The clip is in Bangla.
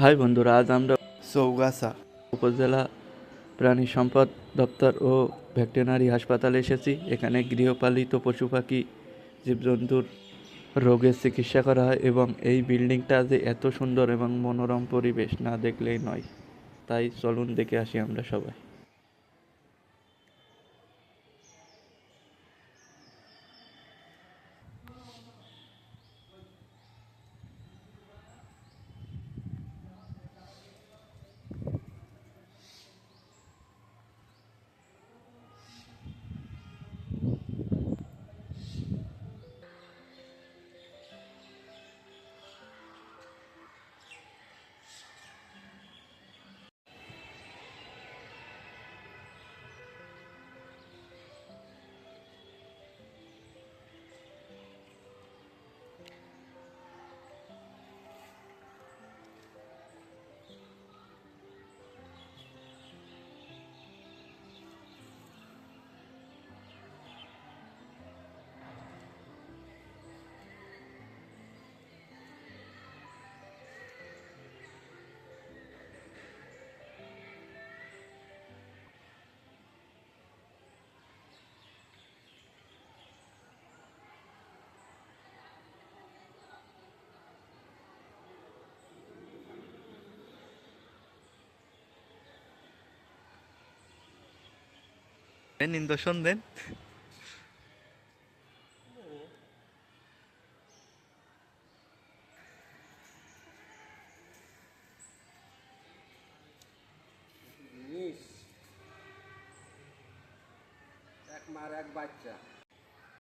হাই বন্ধুরা আজ আমরা চৌগাছা উপজেলা প্রাণী সম্পদ দপ্তর ও ভেটেরিনারি হাসপাতালে এসেছি। এখানে গৃহপালিত পশু পাখি জীবজন্তুর রোগের চিকিৎসা করা হয় এবং এই বিল্ডিংটা যে এত সুন্দর এবং মনোরম পরিবেশ না দেখলেই নয়। তাই চলুন দেখে আসি আমরা সবাই। দেন জিনিস এক মার এক বাচ্চা।